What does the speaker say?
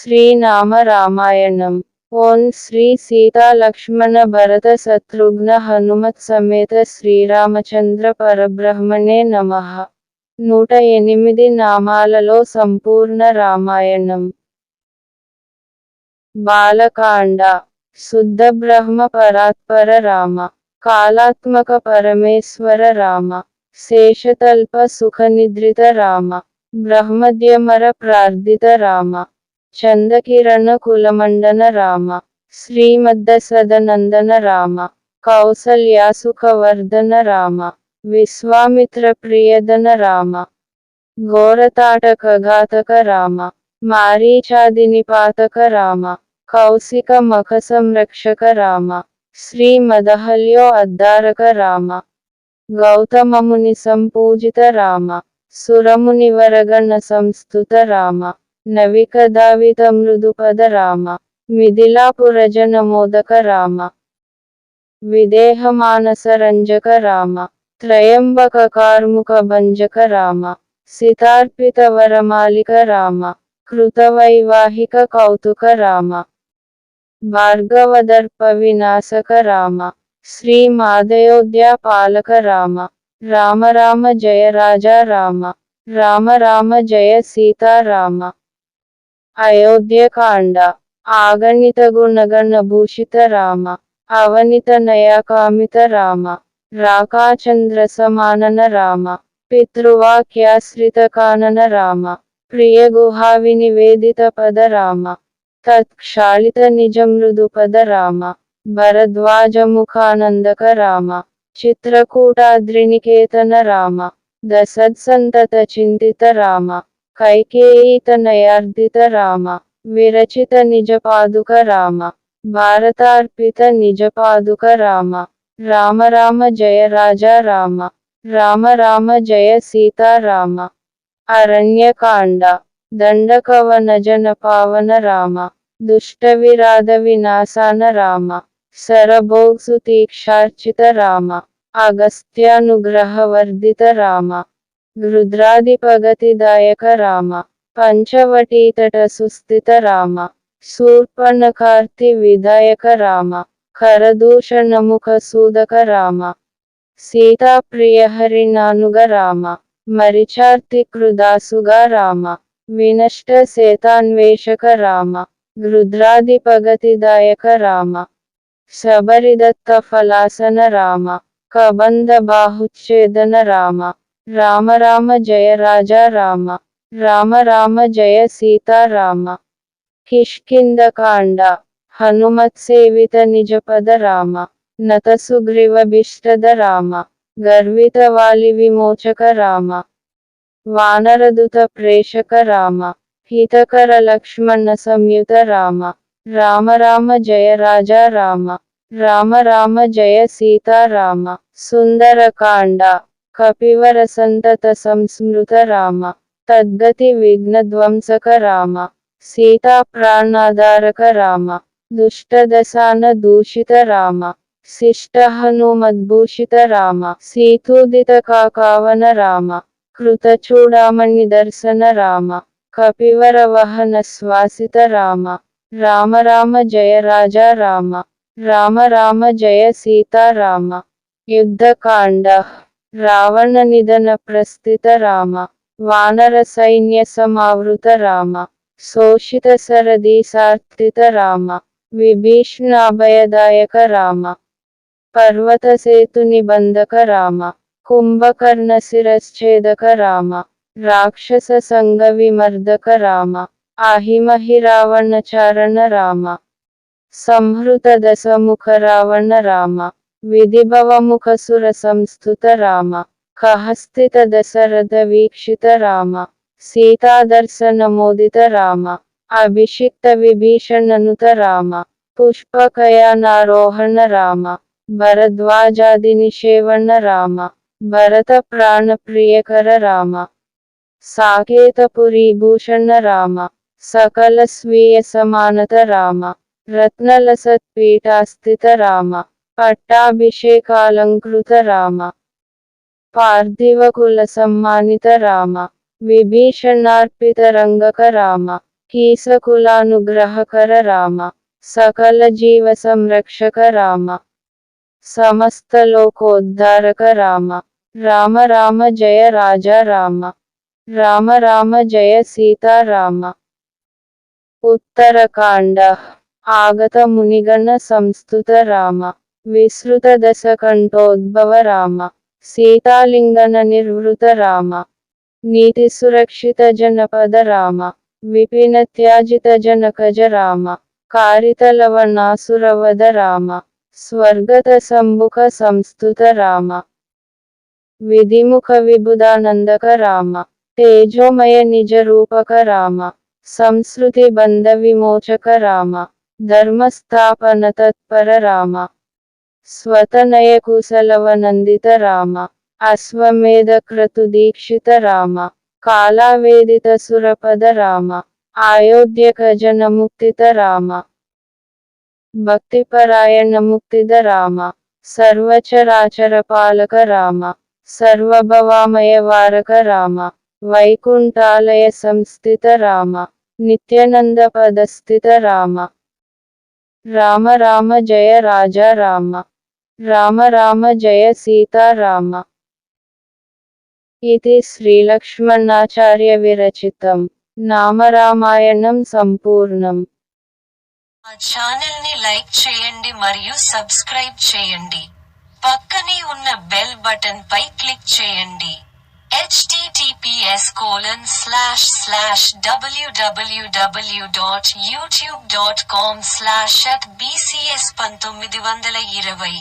శ్రీనామ రామాయణం. ఓం శ్రీ సీతా లక్ష్మణ భరత శత్రుఘ్న హనుమత్ సమేత శ్రీరామచంద్ర పరబ్రహ్మణే నమః. నూట ఎనిమిది నామాలలో సంపూర్ణ రామాయణం. బాలకాండ. శుద్ధ బ్రహ్మ పరాత్పర రామ. కాలాత్మక పరమేశ్వర రామ. శేషతల్ప సుఖనిద్రిత రామ. బ్రహ్మద్యమర ప్రార్థిత రామ. చందకిరణ కులమండన రామ శ్రీమద్దసదనందన రామ కౌసల్యాసుఖవర్ధన రామ విశ్వామిత్ర ప్రియదన రామ ఘోరతాటకఘాతక రామ మారీచాదినిపాతక రామ కౌశిక మఖ సంరక్షక రామ శ్రీ మదహల్యో అద్దారక రామ గౌతమముని సంపూజిత రామ సురమునివరగణ సంస్థుత రామ నవికదావిత మృదుపద రామ మిథిలాపురజనమోదక రామ విదేహమానస రంజక రామ త్రయంబక కార్ముక భంజక రామ సితార్పిత వరమాలిక రామ కృతవైవాహిక కౌతుక రామ భార్గవదర్ప వినాశక రామ శ్రీ మాదయోద్యా పాలక రామ రామ రామ జయ రాజా రామ రామ రామ జయ సీతారామ అయోధ్యకాండ. ఆగణిత గుణగణ భూషిత రామ అవనిత నయకామిత రామ రాకాచంద్ర సమానన రామ పితృవాక్యాశ్రిత కానన రామ ప్రియ గుహావినివేదిత పద రామ తత్క్షాళిత నిజ మృదు పద రామ భరద్వాజముఖానందక రామ చిత్రకూటాద్రినికేతన రామ దశత్సంతత చింతిత రామ కైకేయీతనయార్దిత రామ విరచిత నిజపాదుక రామ భారతార్పిత నిజపాదుక రామ రామ రామ జయ రాజా రామ రామ రామ జయ సీతారామ అరణ్యకాండ దండకవనజన పావన రామ దుష్ట విరాధ వినాశాన రామ శరభోగ్సు తీక్షార్చిత రామ అగస్త్యానుగ్రహవర్ధిత రామ రుద్రాదిపగతిదాయక రామ పంచవటీతట సుస్థిత రామ శూర్పణకార్తి విధాయక రామ కరదూషణముఖ సూదక రామ సీతాప్రియహరినానుగ రామ మరిచార్తి కృదాసుగా రామ వినష్ట సేతాన్వేషక రామ రుద్రాదిపగతిదాయక రామ శబరిదత్త ఫలాసన రామ కబంధ బాహుచ్ఛేదన రామ రామ రామ జయ రాజా రామ. రామ రామ జయ సీతారామ కిష్కిందకాండ హనుమత్ సేవిత నిజపద రామ. నత సుగ్రీవభిష్టద రామ. గర్విత వాలి విమోచక రామ. వానరదుత ప్రేషక రామ. హితకర లక్ష్మణ సంయుత రామ. రామ రామ జయ రాజా రామ. రామ రామ జయ సీతారామ సుందరకాండ కపివర సంతత సంస్మృత రామ తద్గతి విఘ్నధ్వంసక రామ సీతా ప్రాణాధారక రామ దుష్టదశాన దూషిత రామ శిష్ట హనుమద్భూషిత రామ సీతూదిత కాకావన రామ కృతచూడామణి దర్శన రామ కపివర వహన శ్వాసిత రామ రామ రామ జయ రాజా రామ రామ రామ జయ సీతారామ యుద్ధకాండ రావణ నిధన ప్రస్థిత రామ వానర సైన్య సమావృత రామ శోషిత సరదీ సార్థిత రామ విభీషణాభయదాయక రామ పర్వత సేతు నిబంధక రామ కుంభకర్ణ శిరశ్చేదక రామ రాక్షస సంగ విమర్దక రామ అహిమహి రావణ చారణ రామ సంహృత దశముఖ రావణ రామ విధిభవముఖ సుర సంస్థుత రామ కహస్థిత దశరథ వీక్షిత రామ సీతాదర్శన మోదిత రామ అభిషిక్త విభీషణనుత రామ పుష్పకయానారోహణ రామ భరద్వాజాది నిషేవణ రామ భరత ప్రాణప్రియకర రామ. సాకేతపురీభూషణ రామ పట్టాభిషేకాలంకృత రామ పార్థివకుల సమ్మానిత రామ. విభీషణార్పిత రంగక రామ. కీసకులానుగ్రహకర రామ. సకల జీవ సంరక్షక రామ. సమస్త లోకోద్ధారక రామ. రామ రామ జయ రాజా రామ. రామ రామ జయ సీతారామ ఉత్తరకాండ. ఆగత మునిగణ సంస్థుత దశ కంఠోద్భవ రామ సీతాలింగన నిర్వృత రామ నీతి సురక్షిత జనపద రామ విపిన త్యాజిత జనకజ రామ కారితలవనాసురవద రామ స్వర్గత సంబుక సంస్థుత రామ విధిముఖ విబుధానందక రామ తేజోమయ నిజ రూపక రామ సంస్కృతి బంధ విమోచక రామ ధర్మస్థాపన తత్పర రామ స్వతనయ కుశలవనందిత రామ అశ్వమేధ క్రతు దీక్షిత రామ కాలావేదిత సురపద రామ అయోధ్యక జన ముక్తిత రామ భక్తిపరాయణ ముక్తిద రామ సర్వచరాచర పాలక రామ సర్వభవామయ వారక రామ వైకుంఠాలయ సంస్థిత రామ నిత్యానంద పదస్థిత రామ రామ రామ జయ రాజా రామ రామ జయ సీతారామ ఇది శ్రీలక్ష్మణాచార్య విరచితం. నామరామాయణం సంపూర్ణం. మా ఛానల్ని లైక్ చేయండి మరియు సబ్స్క్రైబ్ చేయండి. పక్కనే ఉన్న బెల్ బటన్ పై క్లిక్ చేయండి. https colon slash slash www.youtube.com dot YouTube dot com slash BCS పంతొమ్మిది వందల ఇరవై.